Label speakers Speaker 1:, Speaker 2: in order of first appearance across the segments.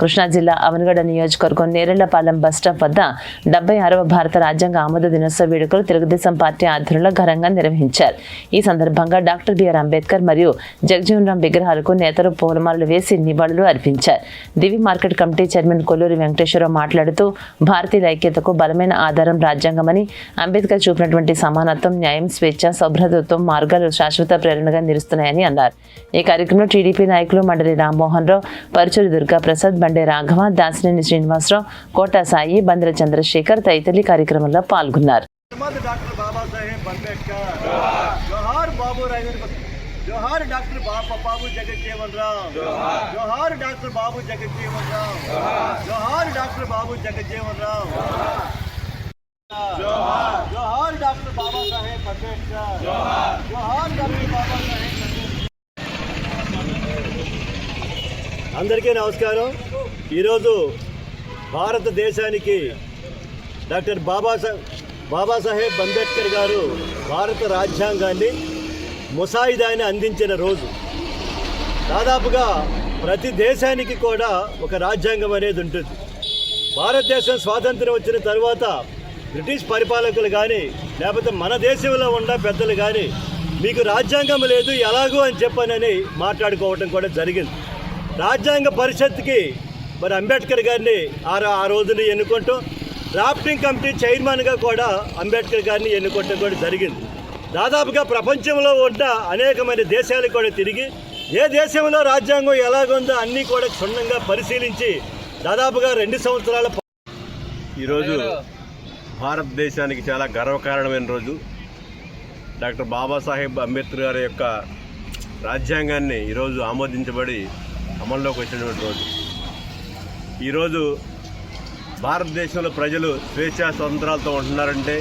Speaker 1: కృష్ణా జిల్లా అవనగడ నియోజకవర్గం నేరెళ్ళపాలెం బస్టాప్ వద్ద డెబ్బై ఆరవ భారత రాజ్యాంగ ఆమోద దినోత్సవ వేడుకలు తెలుగుదేశం పార్టీ ఆధ్వర్యంలో ఘనంగా నిర్వహించారు. ఈ సందర్భంగా డాక్టర్ బిఆర్ అంబేద్కర్ మరియు జగజీవన్ రామ్ విగ్రహాలకు నేతలు పూలమాలలు వేసి నివాళులు అర్పించారు. Divi market committee chairman Kolluri Venkateswara Rao మాట్లాడుతూ భారతీయ ఐక్యతకు బలమైన ఆధారం రాజ్యాంగమని అంబేద్కర్ చూపినటువంటి సమానత్వం న్యాయం స్వేచ్ఛ సౌభ్రతత్వం మార్గాలు శాశ్వత ప్రేరణగా నిలుస్తున్నాయని అన్నారు. ఈ కార్యక్రమంలో టీడీపీ నాయకులు మండలి రామ్మోహన్ రావు పరుచూరి దుర్గాప్రసాద్ బండే రాఘవ దాసినేని శ్రీనివాసరావు కోటా సాయి బంద్ర చంద్రశేఖర్ తదితరులు ఈ కార్యక్రమంలో పాల్గొన్నారు
Speaker 2: శ్రీమద్ డాక్టర్ బాబాసాహెబ్ అంబేద్కర్ జోహార్ బాబు రాజేంద్ర జోహార్ డాక్టర్ బాబా బాబు జగజ్జీవన్ రామ్ జోహార్ డాక్టర్ బాబు జగజ్జీవన్ రామ్ జోహార్ డాక్టర్ బాబు జగజ్జీవన్ రామ్ జోహార్ డాక్టర్ బాబాసాహెబ్ అంబేద్కర్ జోహార్ డాక్టర్ బాబాసాహెబ్ అందరికీ నమస్కారం. ఈరోజు భారతదేశానికి డాక్టర్ బాబాసా బాబాసాహెబ్ అంబేద్కర్ గారు భారత రాజ్యాంగాన్ని ముసాయిదాని అందించిన రోజు. దాదాపుగా ప్రతి దేశానికి కూడా ఒక రాజ్యాంగం అనేది ఉంటుంది. భారతదేశం స్వాతంత్రం వచ్చిన తర్వాత బ్రిటిష్ పరిపాలకులు కానీ లేకపోతే మన దేశంలో ఉన్న పెద్దలు కానీ మీకు రాజ్యాంగం లేదు ఎలాగో అని చెప్పనని మాట్లాడుకోవటం కూడా జరిగింది. రాజ్యాంగ పరిషత్కి మరి అంబేద్కర్ గారిని ఆ రా- ఆ రోజున ఎన్నుకుంటూ డ్రాఫ్టింగ్ కమిటీ చైర్మన్గా కూడా అంబేద్కర్ గారిని ఎన్నుకోవటం కూడా జరిగింది. దాదాపుగా ప్రపంచంలో ఉన్న అనేకమైన దేశాలకు కూడా తిరిగి ఏ దేశంలో రాజ్యాంగం ఎలాగుందో అన్నీ కూడా క్షుణ్ణంగా పరిశీలించి దాదాపుగా రెండు సంవత్సరాల
Speaker 3: ఈరోజు భారతదేశానికి చాలా గర్వకారణమైన రోజు. డాక్టర్ బాబాసాహెబ్ అంబేద్కర్ గారి యొక్క రాజ్యాంగాన్ని ఈరోజు ఆమోదించబడి అమల్లోకి వచ్చినటువంటి రోజు. ఈరోజు భారతదేశంలో ప్రజలు స్వేచ్ఛా స్వతంత్రాలతో ఉంటున్నారంటే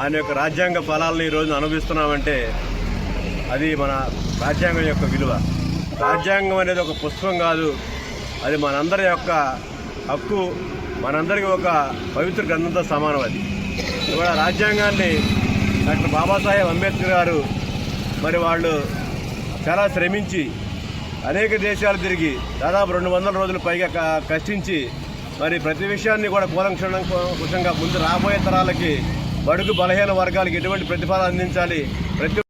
Speaker 3: ఆయన యొక్క రాజ్యాంగ ఫలాలను ఈరోజు అనుభవిస్తున్నామంటే అది మన రాజ్యాంగం యొక్క విలువ. రాజ్యాంగం అనేది ఒక పుస్తకం కాదు అది మనందరి యొక్క హక్కు మనందరికీ ఒక పవిత్ర గ్రంథంతో సమానం అది. ఇవాళ రాజ్యాంగాన్ని డాక్టర్ బాబాసాహెబ్ అంబేద్కర్ గారు మరి వాళ్ళు చాలా శ్రమించి అనేక దేశాలు తిరిగి దాదాపు రెండు వందల రోజులు పైగా క- కష్టించి మరి ప్రతి విషయాన్ని కూడా కూలంక్షణంగా ముందు రాబోయే తరాలకి బడుగు బలహీన వర్గాలకు ఎటువంటి ప్రతిఫలం అందించాలి? ప్రతి